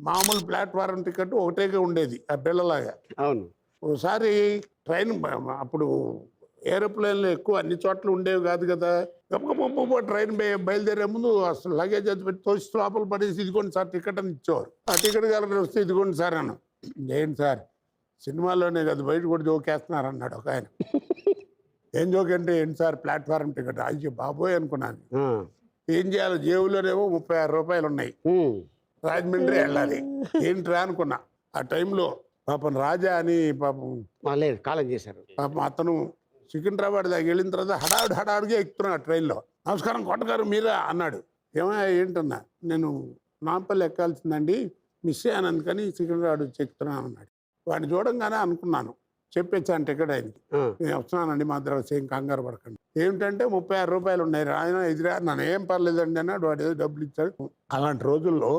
మామూలు platform ticket ఒకటేగా ఉండేది ఆ పిల్లలాగా. అవును. ఒకసారి ట్రైన్ అప్పుడు ఏరోప్లేన్లు ఎక్కువ అన్ని చోట్ల ఉండేవి కాదు కదా. గప్ప ట్రైన్ బయ- బయలుదేరే ముందు అసలు లగేజ్ అది పెట్టి తోసి లోపల పడేసి ఇదిగోండి సార్ టికెట్ అని ఇచ్చేవారు. ఆ టికెట్ కలెక్టర్ వస్తే ఇదిగోండి సార్ అన్న ఏంటి సార్? సినిమాలోనే కదా బయట కూడా జోకేస్తున్నారు అన్నాడు ఒక ఆయన. ఏం జోక్ అంటే ఏంటి సార్? Platform ticket. అయ్యో బాబోయ్ అనుకున్నాను. ఏం చేయాలి జేబులోనేమో ముప్పై ఆరు రూపాయలు ఉన్నాయి. రాజమండ్రి వెళ్ళాలి. ఏంట్రా అనుకున్నా. ఆ టైంలో పాపం రాజా అని పాపం వాళ్ళే కాలం చేశారు. పాపం అతను సికింద్రాబాద్ దాకా వెళ్ళిన తర్వాత హడావుడి హడావుడిగా ఎక్కుతున్నా ఆ ట్రైన్లో. నమస్కారం కొట్టగారు మీరా అన్నాడు. ఏమయ్యా ఏంటన్నా? నేను నాంపల్లి ఎక్కాల్సిందండి. మిస్ అయ్యాను అందుకని సికింద్రాబాద్ వచ్చి ఎక్కుతున్నాను అన్నాడు. వాడిని చూడంగానే అనుకున్నాను. చెప్పేచ్చాను టికెట్ ఆయనకి ఆ. నేను వస్తున్నానండి మా దగ్గర ఏం కంగారు పడకండి. ఏమిటంటే ముప్పై ఆరు రూపాయలు ఉన్నాయి. ఆయన ఎదురా నన్ను ఏం పర్లేదండి అన్నాడు. వాడు ఏదో డబ్బులు ఇచ్చాడు. అలాంటి రోజుల్లో